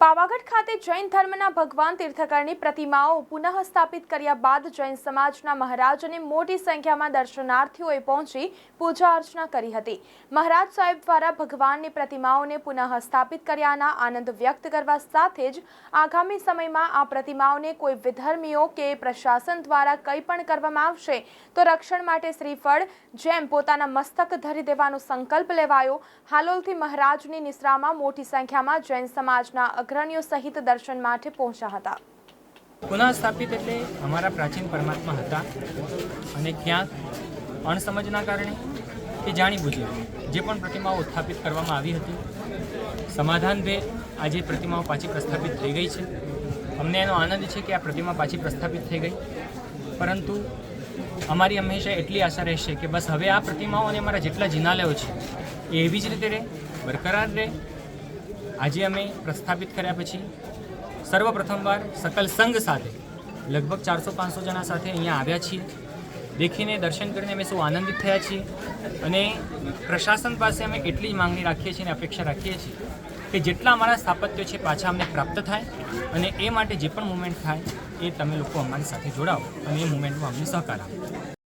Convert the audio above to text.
પાવાગઢ ખાતે જૈન ધર્મના ભગવાન તીર્થકરની પ્રતિમાઓ પુનઃ સ્થાપિત કર્યા બાદ જૈન સમાજના મહારાજને મોટી સંખ્યામાં દર્શનાર્થીઓએ પહોંચી પૂજા અર્ચના કરી હતી. મહારાજ સાહેબ દ્વારા ભગવાનની પ્રતિમાઓને પુનઃ સ્થાપિત કર્યાના આનંદ વ્યક્ત કરવા સાથે જ આગામી સમયમાં આ પ્રતિમાઓને કોઈ વિધર્મીઓ કે પ્રશાસન દ્વારા કંઈ પણ કરવામાં આવશે તો રક્ષણ માટે શ્રીફળ, જેમ પોતાના મસ્તક ધરી દેવાનો સંકલ્પ લેવાયો. હાલોલથી મહારાજની નિશ્રામાં મોટી સંખ્યામાં જૈન સમાજના અગ્રણીઓ સહિત દર્શન માટે પહોંચ્યા હતા. પુનઃ સ્થાપિત એટલે અમારા પ્રાચીન પરમાત્મા હતા અને ક્યાંક અણસમજના કારણે કે જાણીબૂજી જે પણ પ્રતિમાઓ સ્થાપિત કરવામાં આવી હતી. સમાધાન સમાધાનભેર આજે પ્રતિમાઓ પાછી પ્રસ્થાપિત થઈ ગઈ છે. અમને એનો આનંદ છે કે આ પ્રતિમા પાછી પ્રસ્થાપિત થઈ ગઈ. પરંતુ અમારી હંમેશા એટલી આશા રહેશે કે બસ હવે આ પ્રતિમાઓ અને અમારા જેટલા જિનાલયો છે એ એવી જ રીતે રહે, બરકરાર રહે આજે અમે પ્રસ્થાપિત કર્યા પછી સર્વપ્રથમવાર સકલ સંઘ સાથે લગભગ ચારસો પાંચસો જણા સાથે અહીંયા આવ્યા છીએ. દેખીને દર્શન કરીને અમે સૌ આનંદિત થયા છીએ અને પ્રશાસન પાસે અમે એટલી જ માંગણી રાખીએ છીએ અને અપેક્ષા રાખીએ છીએ કે જેટલા અમારા સ્થાપત્યો છે પાછા અમને પ્રાપ્ત થાય અને એ માટે જે પણ મુવમેન્ટ થાય એ તમે લોકો અમારી સાથે જોડાઓ અને એ મુવમેન્ટમાં અમને સહકાર આપો.